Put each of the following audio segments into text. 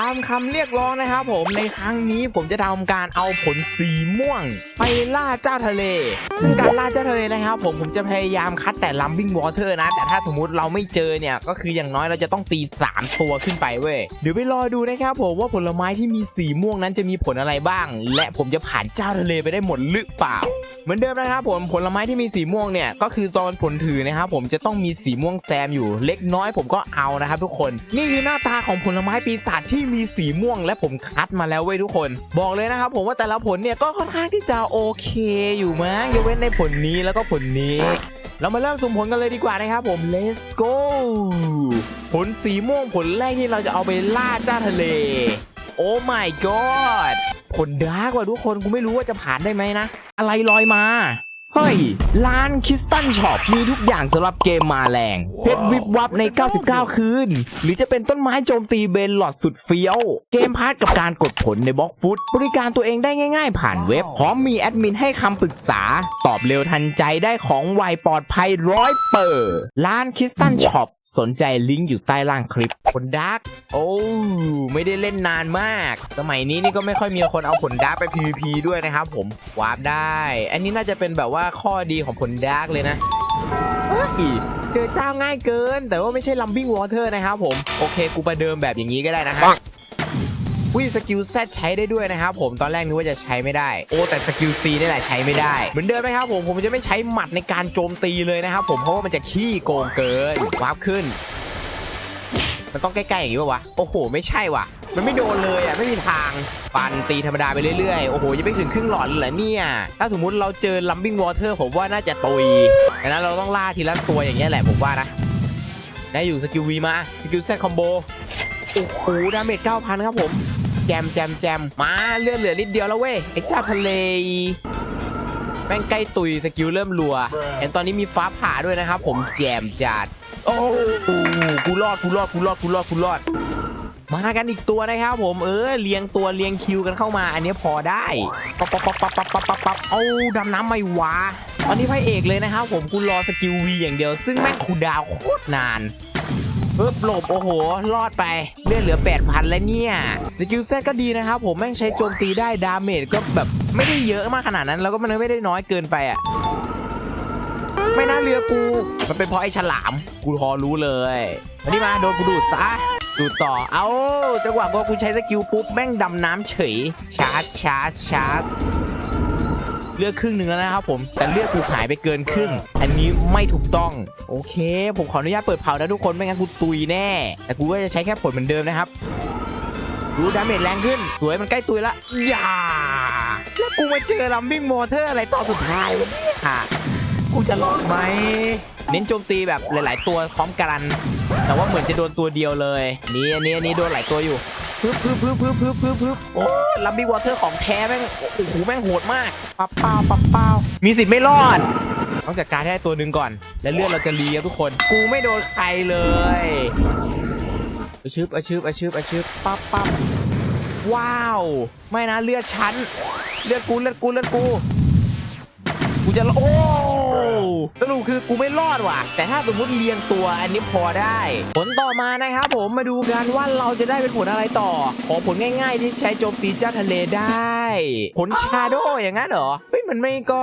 ตามคำเรียกร้องนะครับผมในครั้งนี้ผมจะทำการเอาผลสีม่วง ไปล่าเจ้าทะเล ซึ่งการล่าเจ้าทะเลนะครับผมผมจะพยายามคัดแต่ลัมบิ้งวอเตอร์นะ แต่ถ้าสมมติเราไม่เจอเนี่ย ก็คืออย่างน้อยเราจะต้องตี 3 ตัวขึ้นไปเว้ยเดี๋ยวไปรอดูนะครับผมว่าผลไม้ที่มีสีม่วงนั้นจะมีผลอะไรบ้าง และผมจะผ่านเจ้าทะเลไปได้หมดหรือเปล่า เหมือนเดิมนะครับผมผลไม้ที่มีสีม่วงเนี่ยก็คือตอนผลถือนะครับผมจะต้องมีสีม่วงแซมอยู่เล็กน้อยผมก็เอานะครับทุกคน นี่คือหน้าตาของผลไม้ปีศาจที่มีสีม่วงและผมคัดมาแล้วเว้ยทุกคน บอกเลยนะครับผมว่าแต่ละผลเนี่ยก็ค่อนข้างที่จะโอเคอยู่มั้งยกเว้นในผลนี้แล้วก็ผลนี้ เรามาเริ่มสุ่มผลกันเลยดีกว่านะครับผม let's go ผลสีม่วงผลแรกที่เราจะเอาไปล่าจ้าทะเล โอ้ my god ผลดาร์กว่ะทุกคนกูไม่รู้ว่าจะผ่านได้ไหมนะ อะไรลอยมา เฮ้ย ร้านคิสตันช็อปมีทุกอย่างสำหรับเกมมาแรง เพชรวิบวับใน 99 คืน หรือจะเป็นต้นไม้โจมตีเบนหลอดสุดเฟี้ยว เกมพาร์ทกับการกดผลในบล็อกฟุต บริการตัวเองได้ง่ายๆ ผ่านเว็บ พร้อมมีแอดมินให้คำปรึกษา ตอบเร็วทันใจได้ของไวปลอดภัยร้อยเปอร์ร้านคิสตันช็อป สนใจลิงก์อยู่ใต้ล่างคลิป ผลดาร์กโอ้ ไม่ได้เล่นนานมาก สมัยนี้นี่ก็ไม่ค่อยมีคนเอาผลดาร์กไป PVP ด้วยนะครับผม วาร์ปได้ อันนี้น่าจะเป็นแบบว่าข้อดีของผลดาร์กเลยนะเฮ้ยเจอเจ้าง่ายเกิน แต่ว่าไม่ใช่ลัมบิ้งวอเตอร์นะครับผม โอเค กูประเดิมแบบอย่างนี้ก็ได้นะครับ วิสกิลแซใช้ได้ด้วยนะครับผมตอนแรกนึกว่าจะใช้ไม่ได้ โอ้แต่สกิลซีนี่แหละใช้ไม่ได้ เหมือนเดิมนะครับผมผมจะไม่ใช้หมัดในการโจมตีเลยนะครับผมเพราะว่ามันจะขี้โกงเกินวาร์ปขึ้น มันต้องใกล้ๆอย่างนี้ป่าวะโอ้โห ไม่ใช่ว่ะ มันไม่โดนเลยอะไม่มีทางปันตีธรรมดาไปเรื่อยๆ โอ้โห ยังไม่ถึงครึ่งหลอดเลยเหรอเนี่ย ถ้าสมมุติเราเจอลัมบิ้งวอเตอร์ผมว่าน่าจะตุยดังนั้นเราต้องล่าทีละตัวอย่างเงี้ยแหละผมว่านะ ได้อยู่สกิลวีมา สกิลแซคคอมโบ โอ้โห ดาเมจ9,000 ครับผม แจมแจมแจมมาเลือดเหลือนิดเดียวแล้วเว้ยไอ้เจ้าทะเลแม่งใกล้ตุยสกิลเริ่มรัวเห็นตอนนี้มีฟ้าผ่าด้วยนะครับผมแจมจัดโอ้โหกูรอดกูรอดกูรอดกูรอดกูรอดมากันอีกตัวนะครับผมเออเรียงตัวเรียงคิวกันเข้ามา อันนี้พอได้ปั๊บปั๊บปั๊บปั๊บปั๊บปั๊บปั๊บปั๊บเอาดำน้ำไม่วะตอนนี้พระเอกเลยนะครับผมกูรอสกิลวีอย่างเดียว ซึ่งแม่งคูลดาวโคตรนาน เพิ่บหลบโอ้โห รอดไปเลือดเหลือ 8,000 แล้วเนี่ยสกิลเซตก็ดีนะครับ ผมแม่งใช้โจมตีได้ดาเมจก็แบบไม่ได้เยอะมากขนาดนั้น แล้วก็มันไม่ได้น้อยเกินไปอะไม่น่าเรือกู มันเป็นเพราะไอ้ฉลาม กูพอรู้เลยนี่มาโดนกูดูดซะดูดต่อ เอาจังหวะกูกูใช้สกิลปุ๊บแม่งดำน้ำเฉยชาร์จชาร์จชาร์จ เลือกครึ่งหนึ่งแล้วนะครับผมแต่เลือกกูกหายไปเกินครึ่ง อันนี้ไม่ถูกต้อง โอเค ผมขออนุญาตเปิดเผานะทุกคนไม่งั้นกูตุยแน่ แต่กูก็จะใช้แค่ผลเหมือนเดิมนะครับดูดาเมจแรงขึ้น สวยมันใกล้ตุยละอย่าแล้วกูมาเจอลัมบิ้งมอเตอร์อะไรตอนสุดท้ายวะเนี่ยกูจะรอดไหมเน้นโจมตีแบบหลาย ๆ ตัวพร้อมกัน แต่ว่าเหมือนจะโดนตัวเดียวเลย นี่อันนี้อันนี้โดนหลายตัวอยู่ พึบพึบพึบพึบพึบพึบพึบโอ้ลัมบี้วอเตอร์ของแท้แม่งโอ้โหแม่งโหดมากปั๊บเป้าปั๊บเป้ามีสิทธิ์ไม่รอดต้องจัดการให้ได้ตัวหนึ่งก่อน แล้วเลือดเราจะรีครับทุกคน กูไม่โดนใครเลยอาชึบอาชึบอาชึบอาชึบปั๊บปั๊บว้าว ไม่นะเลือดฉันเลือดกูเลือดกูเลือดกู กูจะโอ้ สรุปคือกูไม่รอดว่ะ แต่ถ้าสมมติเรียงตัวอันนี้พอได้ ผลต่อมานะครับผมมาดูกันว่าเราจะได้เป็นผลอะไรต่อ ขอผลง่าย ๆ ที่ใช้โจมตีเจ้าทะเลได้ ผลชาโดอย่างนั้นเหรอเฮ้ยมันไม่ก็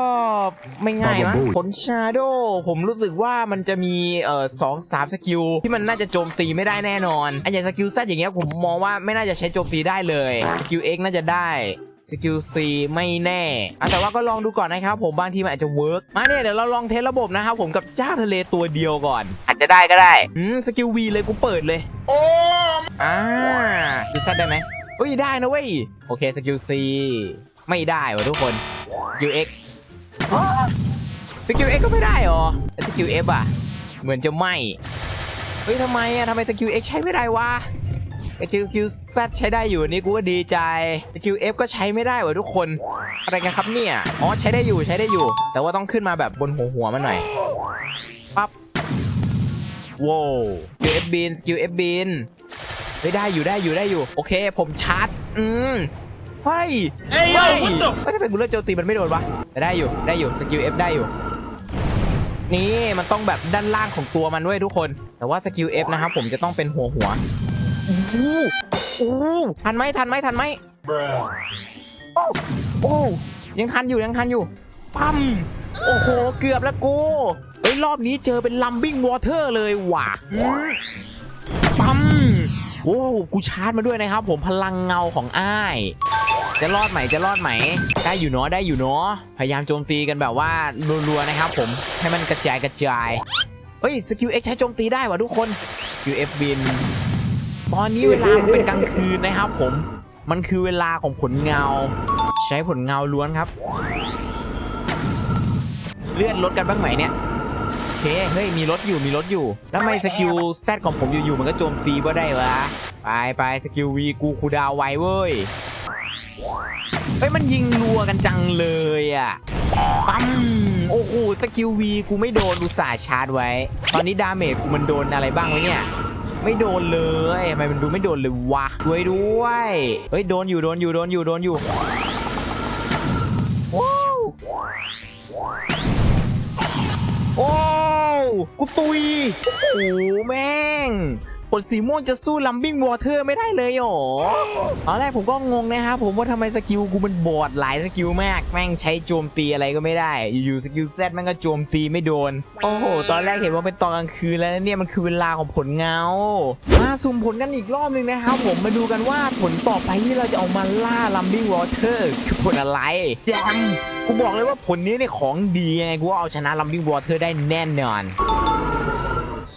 ไม่ง่ายมั้งผลชาโดผมรู้สึกว่ามันจะมีเอ่อสองสามสกิลที่มันน่าจะโจมตีไม่ได้แน่นอนอันอย่างสกิลแซอย่างเงี้ยผมมองว่าไม่น่าจะใช้โจมตีได้เลยสกิล X น่าจะได้ สกิล C ไม่แน่อะแต่ว่าก็ลองดูก่อนนะครับผมบางทีมันอาจจะเวิร์กมาเนี่ยเดี๋ยวเราลองเทสระบบนะครับผมกับเจ้าทะเลตัวเดียวก่อน อาจจะได้ก็ได้อืมสกิล V เลยกูเปิดเลย โอ้อ่าดูซัดได้ไหมอุ้ยได้นะเว้ยโอเคสกิล C ไม่ได้วะทุกคนสกิล X สกิล X ก็ไม่ได้หรอแล้วสกิล F อะ เหมือนจะไม่ เฮ้ยทำไมอะทำไมสกิล X ใช้ไม่ได้วะ สกิลคิวแซใช้ได้อยู่อันนี้กูก็ดีใจสกิลเอฟก็ใช้ไม่ได้เว้ยทุกคน อะไรกันครับเนี่ย อ๋อใช้ได้อยู่ใช้ได้อยู่ แต่ว่าต้องขึ้นมาแบบบนหัวหัวมันหน่อย ปั๊บว้าวสกิลเอฟบินสกิลเอฟบินเฮ้ยได้อยู่ได้อยู่ได้อยู่ โอเค ผมชาร์จ อืมเฮ้ยเฮ้ยเฮ้ยทำไมกูเลือกโจมตีมันไม่โดนวะแต่ได้อยู่ได้อยู่สกิลเอฟได้อยู่นี่มันต้องแบบด้านล่างของตัวมันเว้ยทุกคน แต่ว่าสกิล F นะครับผมจะต้องเป็นหัวหัว โอ้โหโอ้โหทันไหมทันไหมทันไหมโอ้โอ้ยังทันอยู่ยังทันอยู่ปั๊มโอ้โหเกือบแล้วกูเฮ้ยรอบนี้เจอเป็นลัมบิ้งวอเตอร์เลยว่ะอืมปั๊มโอ้กูชาร์จมาด้วยนะครับผมพลังเงาของอ้าย จะรอดไหมจะรอดไหม ได้อยู่เนาะได้อยู่เนาะพยายามโจมตีกันแบบว่ารัวๆนะครับผมให้มันกระจายกระจายเฮ้ยสกิล X ใช้โจมตีได้ว่ะทุกคนสกิล F บิน ตอนนี้เวลามันเป็นกลางคืนนะครับผม มันคือเวลาของผลเงา ใช้ผลเงาล้วนครับ เลื่อนรถกันบ้างไหมเนี่ยเคเฮ้ย มีรถอยู่ มีรถอยู่ แล้วทำไมสกิลแซดของผมอยู่ๆ มันก็โจมตีบ่ได้วะ ไปไปสกิลวีกูคูดาวไวเว้ย เฮ้ย มันยิงรัวกันจังเลยอะ ปั๊ม โอ้โห สกิลวีกูไม่โดนอุตส่าห์ชาร์จไว้ ตอนนี้ดาเมจกูมันโดนอะไรบ้างวะเนี่ย ไม่โดนเลยทำไมมันดูไม่โดนเลยวะช่วยด้วยเฮ้ยโดนอยู่โดนอยู่โดนอยู่โดนอยู่ว้าวโอ้กูตุยโอ้โหแม่ง ผลสีม่วงจะสู้ลัมบิ้งวอเตอร์ไม่ได้เลยหรอตอนแรกผมก็งงนะครับผมว่าทำไมสกิลกูมันบอดหลายสกิลมาก แม่งใช้โจมตีอะไรก็ไม่ได้ อยู่ๆสกิลแซดแม่งก็โจมตีไม่โดน โอ้โห ตอนแรกเห็นว่าเป็นตอนกลางคืนแล้วเนี่ยมันคือเวลาของผลเงา มาสุ่มผลกันอีกรอบหนึ่งนะครับผมมาดูกันว่าผลต่อไปที่เราจะเอามาล่าลัมบิ้งวอเตอร์คือผลอะไรแจมกูบอกเลยว่าผลนี้เนี่ยของดียังไงกูว่าเอาชนะลัมบิ้งวอเตอร์ได้แน่นอน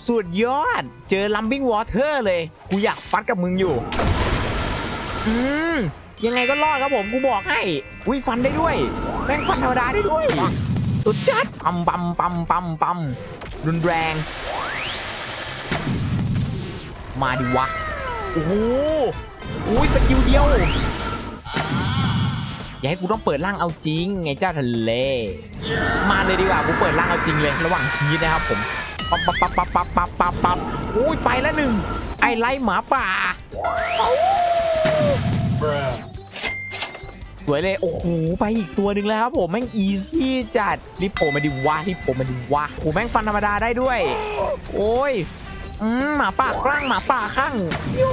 สุดยอด เจอลัมบิ้งวอเตอร์เลย กูอยากฟัดกับมึงอยู่ อืม ยังไงก็รอดครับผม กูบอกให้อุ้ยฟันได้ด้วย แม่งฟันธรรมดาได้ด้วยสุดจัดปั๊มปั๊มปั๊มปั๊มปั๊มรุนแรง มาดิวะ โอ้โหอุ้ยสกิลเดียว อย่าให้กูต้องเปิดร่างเอาจริง ไงเจ้าทะเล มาเลยดีกว่า กูเปิดร่างเอาจริงเลย ระหว่างทีนะครับผม ปั๊บปั๊บปั๊บปั๊บปั๊บปั๊บปั๊บปั๊บอุ้ยไปแล้วหนึ่งไอไล่หมาป่า สวยเลย โอ้โห ไปอีกตัวหนึ่งแล้วครับผมแม่งอีซี่จัดรีบโผล่มาดิวะรีบโผล่มาดิวะโอ้แม่งฟันธรรมดาได้ด้วย โอ้ยอืมหมาป่าคลั่งหมาป่าข้างยู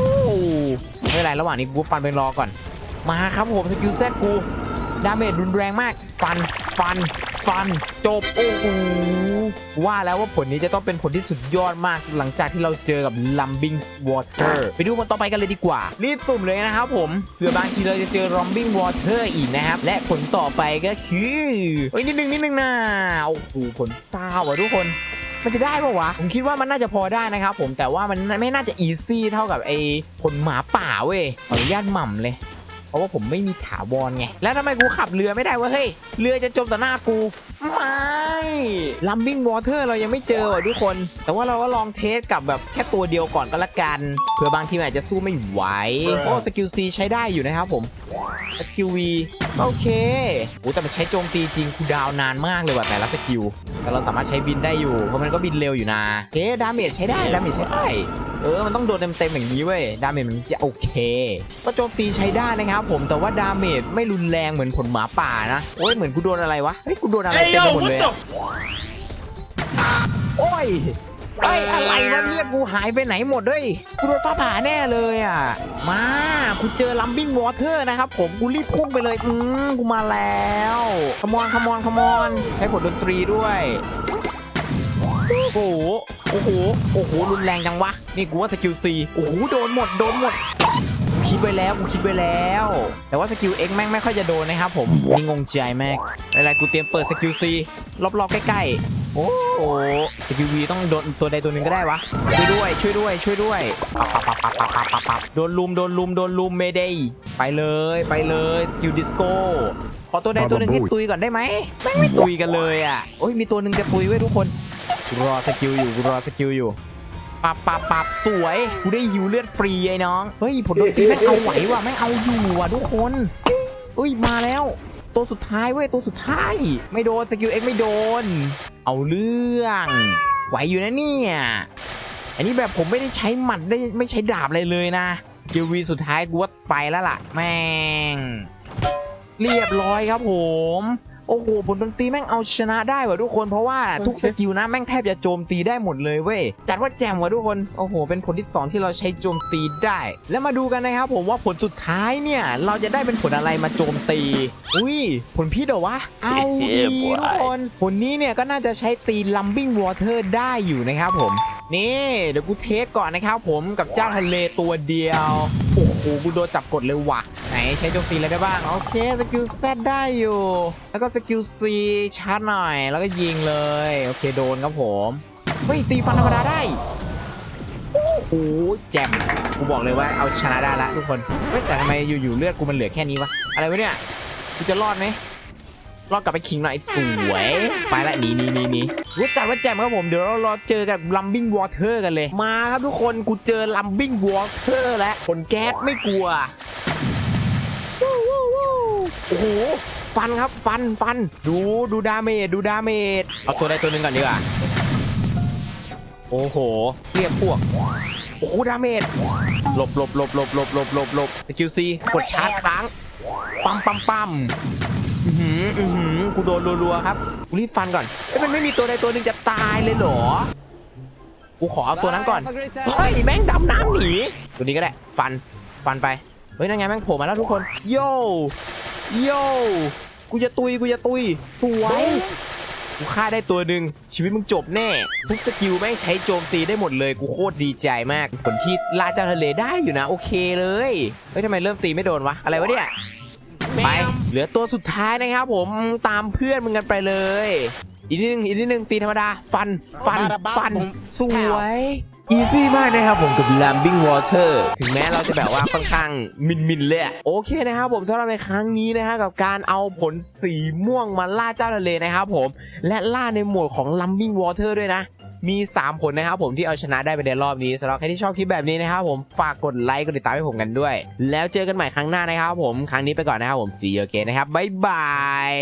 ไม่เป็นไรระหว่างนี้กูฟันเป็นรอก่อน มาครับผมสกิลเซตกูดาเมจรุนแรงมาก ฟันฟัน ฟันจบโอ้โหว่าแล้วว่าผลนี้จะต้องเป็นผลที่สุดยอดมากหลังจากที่เราเจอกับ Lumbing Water ไปดูมันต่อไปกันเลยดีกว่า รีบสุ่มเลยนะครับผมเผื่อบางทีเราจะเจอ Lumbing Water อีกนะครับ และผลต่อไปก็คือเฮ้ยนิดนึงนิดนึงนะโอ้โหผลเศร้าอะทุกคนมันจะได้ปะวะ ผมคิดว่ามันน่าจะพอได้นะครับผมแต่ว่ามันไม่น่าจะอีซี่เท่ากับไอ้ผลหมาป่าเว้ยขออนุญาตหม่ำเลย ราะว่าผมไม่มีถาวรไง แล้วทำไมกูขับเรือไม่ได้วะเฮ้ย เรือจะจมต่อหน้ากู ไม่ลัมบิ้งวอเตอร์เรายังไม่เจอว่ะทุกคน แต่ว่าเราก็ลองเทสกับแบบแค่ตัวเดียวก่อนก็แล้วกัน เผื่อบางทีมันอาจจะสู้ไม่ไหว โอ้สกิลซีใช้ได้อยู่นะครับผม สกิลวีโอเคโอ้แต่มันใช้โจมตีจริงคูลดาวน์นานมากเลยว่ะแต่ละสกิล แต่เราสามารถใช้บินได้อยู่ เพราะมันก็บินเร็วอยู่นะเฮ้ดาเมจใช้ได้ ดาเมจใช้ได้ เออ มันต้องโดนเต็มๆอย่างนี้เว้ย ดาเมจมันจะโอเค ก็โจมตีใช้ได้นะครับผม แต่ว่าดาเมจไม่รุนแรงเหมือนผลหมาป่านะ โอ้ย เหมือนกูโดนอะไรวะ เฮ้ย กูโดนอะไรเต็มไปหมดเลยอะโอ้ยไอ้ยอะไรวะเนี่ยกูหายไปไหนหมดเลยกูโดนฟ้าผ่าแน่เลยอะ มากูเจอลัมบิ้งวอเตอร์นะครับผมกูรีบพุ่งไปเลยอืมกูมาแล้วขมอนขมอนขมอน ใช้ผลดนตรีด้วย โอ้โห โอ้โห โอ้โห รุนแรงจังวะ นี่กูว่าสกิลซีโอ้โห โดนหมด โดนหมด คิดไว้แล้ว กูคิดไว้แล้ว แต่ว่าสกิลเอ็กแม่งไม่ค่อยจะโดนนะครับผม นี่งงใจแม่กอะไรกูเตรียมเปิดสกิลซีรอบๆใกล้ๆ โอ้โหสกิลวีต้องโดนตัวใดตัวหนึ่งก็ได้วะ ช่วยด้วย ช่วยด้วย ช่วยด้วยโดนลุม โดนลุม โดนลุมเมเดย์ไปเลย ไปเลย สกิลดิสโก้ขอตัวใดตัวหนึ่งให้ตุยก่อนได้ไหมแม่งไม่ตุยกันเลยอะโอ้ยมีตัวหนึ่งจะตุยไว้ทุกคน กูรอสกิลอยู่กูรอสกิลอยู่ปับปับปับสวยกูได้ฮิวเลือดฟรีไอ้น้องเฮ้ยผลดนตรีแม่งเอาไหวว่ะแม่งเอาอยู่ว่ะทุกคนเฮ้ยมาแล้ว ตัวสุดท้ายเว้ยตัวสุดท้าย ไม่โดนสกิลเอ็กไม่โดน เอาเรื่อง ไหวอยู่นะเนี่ยอันนี้แบบผมไม่ได้ใช้หมัดได้ไม่ใช้ดาบอะไรเลยนะสกิลวีสุดท้ายกูว่าไปแล้วล่ะ แม่ง เรียบร้อยครับผม โอ้โหผลดนตรีแม่งเอาชนะได้ว่ะทุกคนเพราะว่าทุกสกิลนะแม่งแทบจะโจมตีได้หมดเลยเว้ยจัดว่าแจ่มว่ะทุกคนโอ้โห เป็นผลที่สองที่เราใช้โจมตีได้ แล้วมาดูกันนะครับผมว่าผลสุดท้ายเนี่ยเราจะได้เป็นผลอะไรมาโจมตี อุ้ยผลพิษเหรอวะเอาดีทุกคนผลนี้เนี่ยก็น่าจะใช้ตีลัมบิ้งวอเตอร์ได้อยู่นะครับผมนี่เดี๋ยวกูเทสก่อนนะครับผมกับเจ้าทะเลตัวเดียวโอ้โหกูโดนจับกดเลยว่ะ ไหนใช้โจมตีอะไรได้บ้าง โอเคสกิล Z ได้อยู่ แล้วก็สกิล C ชาร์จหน่อย แล้วก็ยิงเลย โอเคโดนครับผม เฮ้ย ตีฟันธรรมดาได้ โอ้โหแจ่มกูบอกเลยว่าเอาชนะได้ละทุกคนเฮ้ยแต่ทำไมอยู่ๆเลือดกูมันเหลือแค่นี้วะ อะไรวะเนี่ยกูจะรอดไหมรอดกลับไปคิงหน่อยสวย ไปละหนีหนีหนีหนีรู้จักว่าแจมครับผม เดี๋ยวเรารอเจอกับลัมบิงวอเตอร์กันเลย มาครับทุกคนกูเจอลัมบิงวอเตอร์แล้วผลแก๊สไม่กลัว โอ้โหฟันครับฟันฟันดูดูดาเมจดูดาเมจเอาตัวใดตัวหนึ่งก่อนดีกว่าโอ้โหเรียกพวกโอ้โหดาเมจหลบหลบหลบหลบหลบหลบหลบหลบสกิลซีกดชาร์จค้างปั๊มปั๊มปั๊มอือหืออือหือกูโดนรัวๆครับกูรีบฟันก่อนเอ้ยมันไม่มีตัวใดตัวหนึ่งจะตายเลยเหรอกูขอเอาตัวนั้นก่อนเฮ้ยแม่งดำน้ำหนีตัวนี้ก็ได้ฟันฟันไปเฮ้ยนั่นไงแม่งโผล่มาแล้วทุกคนโย โยกูจะตุยกูจะตุย สวยกูฆ่าได้ตัวหนึ่งชีวิตมึงจบแน่ทุกสกิลแม่งใช้โจมตีได้หมดเลยกูโคตรดีใจมากผลที่ล่าเจ้าทะเลได้อยู่นะ โอเคเลยเฮ้ยทำไมเริ่มตีไม่โดนวะอะไรวะเนี่ยไปเหลือตัวสุดท้ายนะครับผมตามเพื่อนมึงกันไปเลยอีกนิดนึงอีกนิดนึงตีธรรมดา ฟัน ฟัน ฟัน สวย อีซี่มากนะครับผมกับ Lambing Water ถึงแม้เราจะแบบว่าค่อนข้างมินมินเลยโอเคนะครับผมสำหรับในครั้งนี้นะฮะกับการเอาผลสีม่วงมาล่าเจ้าทะเลนะครับผมและล่าในโหมดของ Lambing Water ด้วยนะ มี 3 ผลนะครับผมที่เอาชนะได้ไปในรอบนี้สำหรับใครที่ชอบคลิปแบบนี้นะครับผมฝากกดไลค์กดติดตามให้ผมกันด้วย แล้วเจอกันใหม่ครั้งหน้านะครับผมครั้งนี้ไปก่อนนะครับผม see you again นะครับบ๊ายบาย